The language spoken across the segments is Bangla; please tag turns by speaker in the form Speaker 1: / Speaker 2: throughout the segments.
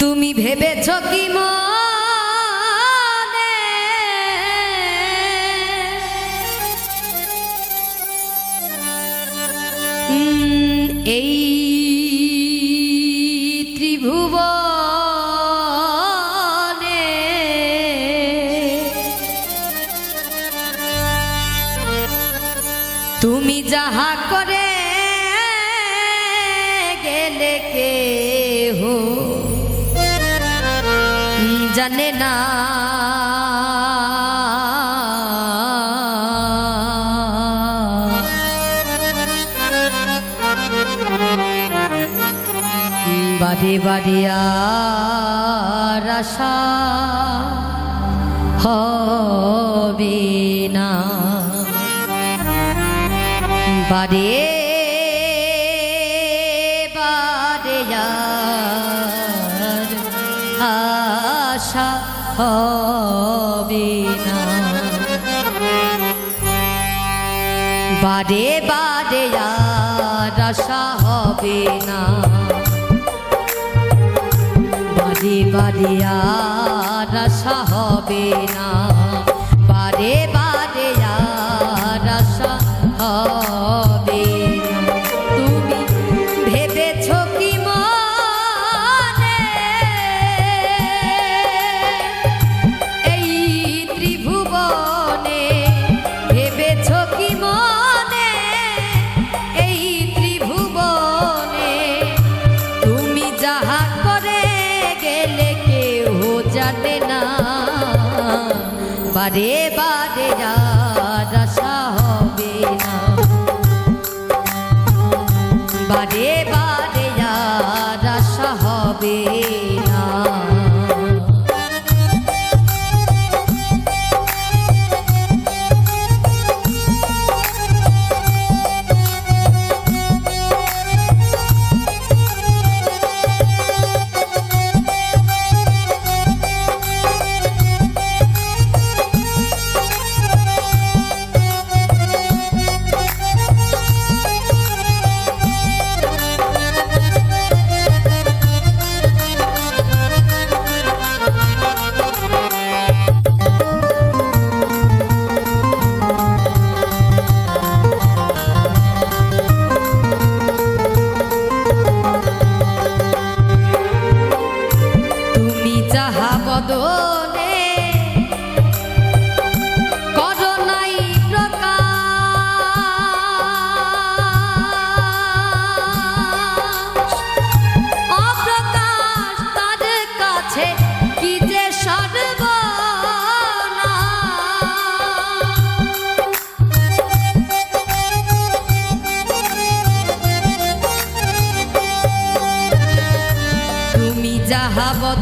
Speaker 1: তুমি ভেবেছ কি মনে? জানে না। বাড়ি বাড়ি আশা হবে না। বারে বারে আর আশা হবে না। বারে বারে আর আশা হবে না। বারে বারে আর আশা হবে না। বারে বারে জানে না। বারে বারে আর আশা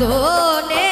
Speaker 1: যাহা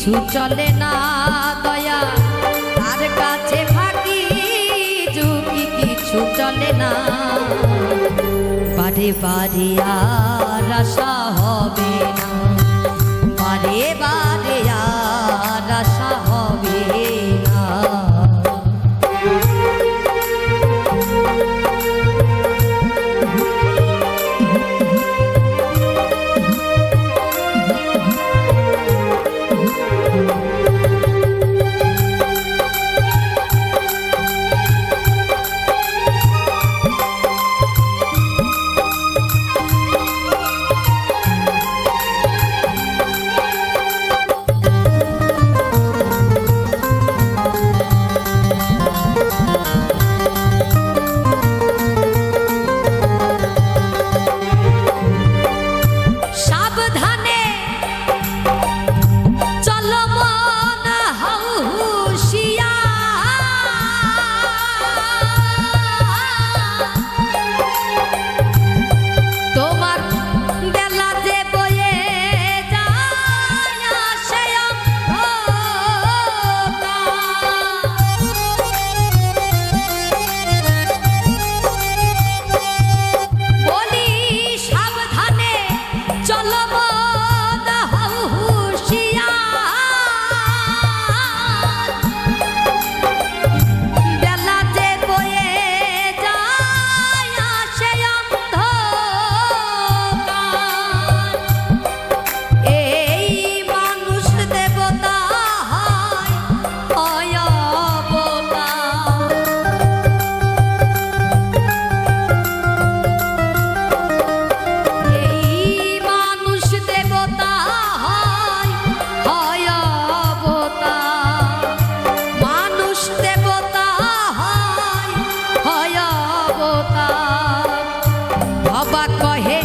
Speaker 1: পিছু চলে না, দয়া। তার কাছে ফাঁকি ঝুঁকি কিছু চলে না, বারে বারে আর আশা अब कहे